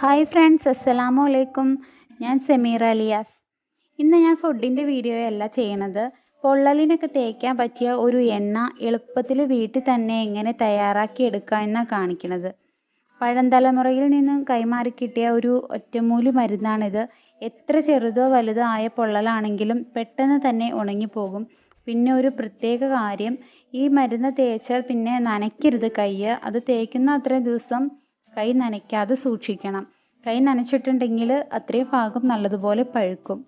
Hi friends അസ്സലാമു അലൈക്കും. ഞാൻ സെമീർ അലിയാസ്. ഇന്ന് ഞാൻ ഫുഡിന്റെ വീഡിയോ അല്ല ചെയ്യണത്. പൊള്ളലിനൊക്കെ തേക്കാൻ പറ്റിയ ഒരു എണ്ണ എളുപ്പത്തിൽ വീട്ടിൽ തന്നെ എങ്ങനെ തയ്യാറാക്കി എടുക്കുക എന്നാണ് കാണിക്കുന്നത് പഴന്തലമുറയിൽ നിന്നും കൈമാറി കിട്ടിയ ഒരു ഒറ്റമൂലി മരുന്നാണിത്. എത്ര ചെറുതോ വലുതോ ആയ പൊള്ളലാണെങ്കിലും പെട്ടെന്ന് തന്നെ ഉണങ്ങിപ്പോകും. പിന്നെ ഒരു പ്രത്യേക കാര്യം ഈ മരുന്ന് തേച്ചാൽ പിന്നെ നനയ്ക്കരുത് കൈ അത് തേക്കുന്ന അത്രയും ദിവസം കൈ നനയ്ക്കാതെ സൂക്ഷിക്കണം. കൈ നനച്ചിട്ടുണ്ടെങ്കിൽ അത്രയും ഭാഗം നല്ലതുപോലെ പഴുക്കും.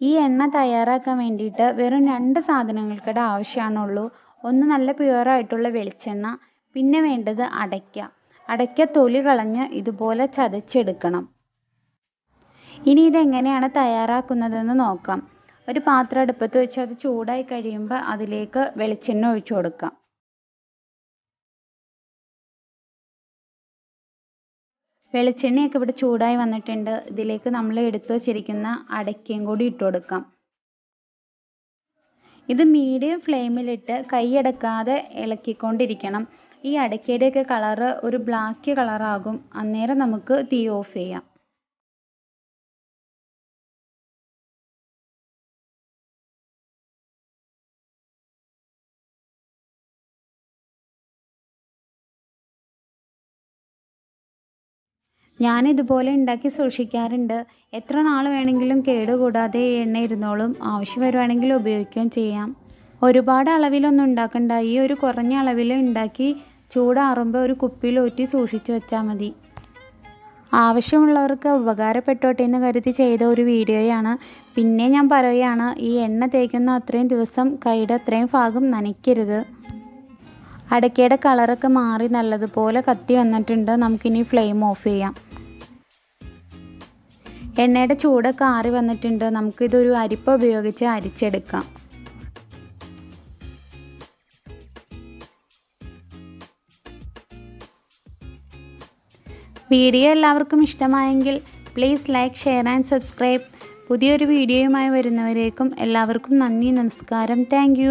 ഈ എണ്ണ തയ്യാറാക്കാൻ വേണ്ടിയിട്ട് വെറും രണ്ട് സാധനങ്ങൾക്കിടെ ആവശ്യമാണുള്ളൂ ഒന്ന് നല്ല പ്യുവറായിട്ടുള്ള വെളിച്ചെണ്ണ പിന്നെ വേണ്ടത് അടയ്ക്ക. അടയ്ക്ക തൊലി കളഞ്ഞ് ഇതുപോലെ ചതച്ചെടുക്കണം. ഇനി ഇതെങ്ങനെയാണ് തയ്യാറാക്കുന്നതെന്ന് നോക്കാം. ഒരു പാത്രം അടുപ്പത്ത് വെച്ച് അത് ചൂടായി കഴിയുമ്പോൾ അതിലേക്ക് വെളിച്ചെണ്ണ ഒഴിച്ചു കൊടുക്കാം. വെളിച്ചെണ്ണയൊക്കെ ഇവിടെ ചൂടായി വന്നിട്ടുണ്ട്. ഇതിലേക്ക് നമ്മൾ എടുത്തു വച്ചിരിക്കുന്ന അടയ്ക്കയും കൂടി ഇട്ടു കൊടുക്കാം. ഇത് മീഡിയം ഫ്ലെയിമിലിട്ട് കൈയടക്കാതെ ഇളക്കിക്കൊണ്ടിരിക്കണം. ഈ അടയ്ക്കയുടെയൊക്കെ കളറ് ഒരു ബ്ലാക്ക് കളറാകും. അന്നേരം നമുക്ക് തീ ഓഫ് ചെയ്യാം. ഞാൻ ഇതുപോലെ ഉണ്ടാക്കി സൂക്ഷിക്കാറുണ്ട്. എത്ര നാൾ വേണമെങ്കിലും കേടുകൂടാതെ ഈ എണ്ണ ഇരുന്നോളും ആവശ്യം വരുവാണെങ്കിൽ ഉപയോഗിക്കുകയും ചെയ്യാം. ഒരുപാട് അളവിലൊന്നും ഉണ്ടാക്കണ്ട. ഈ ഒരു കുറഞ്ഞ അളവിൽ ഉണ്ടാക്കി ചൂടാറുമ്പോൾ ഒരു കുപ്പിയിൽ ഊറ്റി സൂക്ഷിച്ചു വെച്ചാൽ മതി. ആവശ്യമുള്ളവർക്ക് ഉപകാരപ്പെട്ടോട്ടെ എന്ന് കരുതി ചെയ്ത ഒരു വീഡിയോയാണ്. പിന്നെ ഞാൻ പറയുകയാണ് ഈ എണ്ണ തേക്കുന്ന അത്രയും ദിവസം കൈയുടെ അത്രയും ഭാഗം നനയ്ക്കരുത്. അടയ്ക്കയുടെ കളറൊക്കെ മാറി നല്ലതുപോലെ കത്തി വന്നിട്ടുണ്ട്. നമുക്കിനി ഫ്ലെയിം ഓഫ് ചെയ്യാം. എണ്ണയുടെ ചൂടൊക്കെ ആറി വന്നിട്ടുണ്ട്. നമുക്കിതൊരു അരിപ്പ ഉപയോഗിച്ച് അരിച്ചെടുക്കാം. വീഡിയോ എല്ലാവർക്കും ഇഷ്ടമായെങ്കിൽ please like share and subscribe പുതിയൊരു വീഡിയോയുമായി വരുന്നവരേക്കും എല്ലാവർക്കും നന്ദി നമസ്കാരം. താങ്ക്